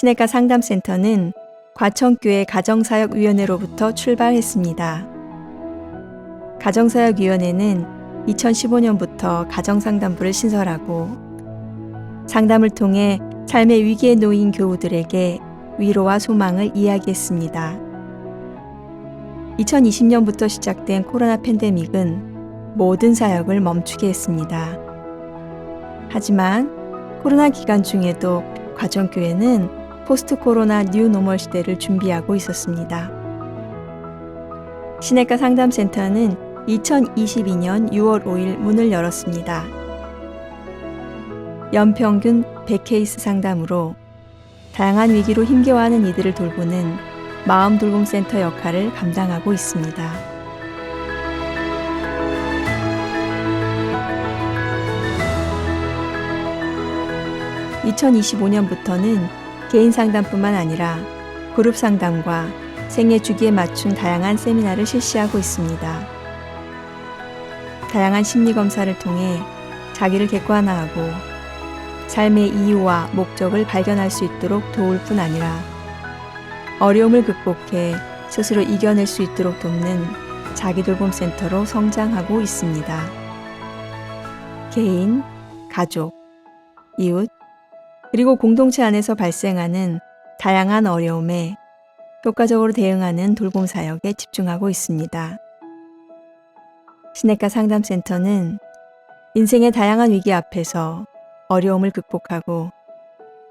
시내가 상담센터는 과천교회 가정사역위원회로부터 출발했습니다. 가정사역위원회는 2015년부터 가정상담부를 신설하고 상담을 통해 삶의 위기에 놓인 교우들에게 위로와 소망을 이야기했습니다. 2020년부터 시작된 코로나 팬데믹은 모든 사역을 멈추게 했습니다. 하지만 코로나 기간 중에도 과천교회는 포스트 코로나 뉴 노멀 시대를 준비하고 있었습니다. 시내가 상담센터는 2022년 6월 5일 문을 열었습니다. 연평균 100케이스 상담으로 다양한 위기로 힘겨워하는 이들을 돌보는 마음 돌봄 센터 역할을 감당하고 있습니다. (2025년부터는) 개인 상담뿐만 아니라 그룹 상담과 생애 주기에 맞춘 다양한 세미나를 실시하고 있습니다. 다양한 심리 검사를 통해 자기를 객관화하고 삶의 이유와 목적을 발견할 수 있도록 도울 뿐 아니라 어려움을 극복해 스스로 이겨낼 수 있도록 돕는 자기돌봄 센터로 성장하고 있습니다. 개인, 가족, 이웃, 그리고 공동체 안에서 발생하는 다양한 어려움에 효과적으로 대응하는 돌봄 사역에 집중하고 있습니다. 시내가 상담센터는 인생의 다양한 위기 앞에서 어려움을 극복하고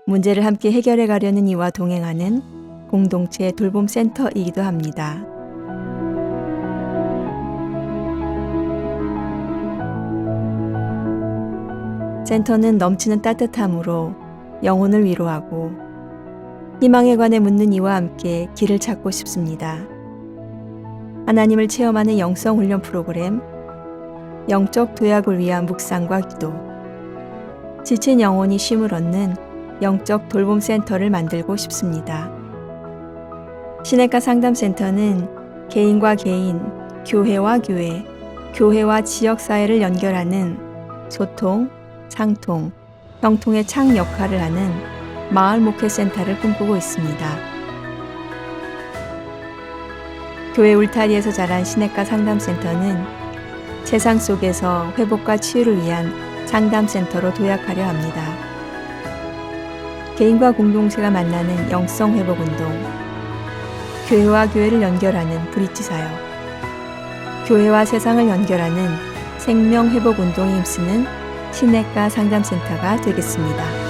문제를 함께 해결해 가려는 이와 동행하는 공동체 돌봄 센터이기도 합니다. 센터는 넘치는 따뜻함으로 영혼을 위로하고 희망에 관해 묻는 이와 함께 길을 찾고 싶습니다. 하나님을 체험하는 영성 훈련 프로그램, 영적 도약을 위한 묵상과 기도, 지친 영혼이 쉼을 얻는 영적 돌봄 센터를 만들고 싶습니다. 시내가 상담센터는 개인과 개인, 교회와 교회, 교회와 지역 사회를 연결하는 소통, 상통, 형통의 창 역할을 하는 마을 목회센터를 꿈꾸고 있습니다. 교회 울타리에서 자란 시내가 상담센터는 세상 속에서 회복과 치유를 위한 상담센터로 도약하려 합니다. 개인과 공동체가 만나는 영성 회복 운동, 교회와 교회를 연결하는 브릿지 사역, 교회와 세상을 연결하는 생명 회복 운동에 힘쓰는 시내가 상담센터가 되겠습니다.